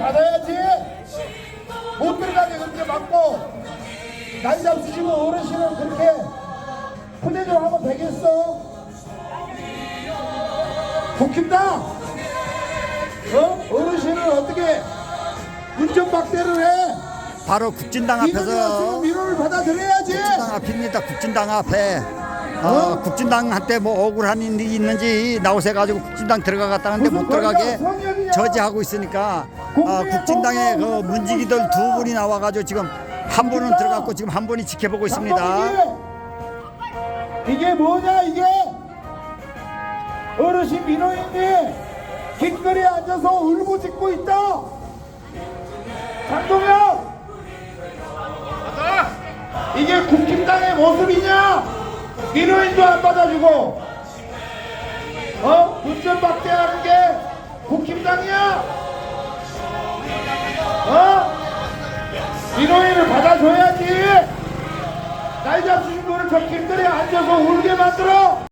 받아야지. 못 들어가게 그렇게 막고 날 잡수시고 어르신은 그렇게 후대접 하면 되겠어? 국힘당 어? 어르신은 어떻게 운전박대를 해? 바로 국진당 앞에서 민원을 받아들여야지. 국진당 앞입니다. 국진당 앞에 어, 국진당 한테 뭐 억울한 일이 있는지 나오세 가지고 국진당 들어가갔다는데 못 들어가게 저지하고 있으니까 어, 국진당의 그 문지기들 두 분이 나와가지고 지금 한 분은 들어갔고 지금 한 분이 지켜보고 있습니다. 이게 뭐냐 이게? 어르신 민원인이 길거리에 앉아서 울부짖고 있다. 장동혁 이게 국힘당의 모습이냐 민원인도 안 받아주고 어? 운전 박대하는 게 국힘당이야 어? 민원인을 받아줘야지 날 잡수신 거를 저 길거리에 앉아서 울게 만들어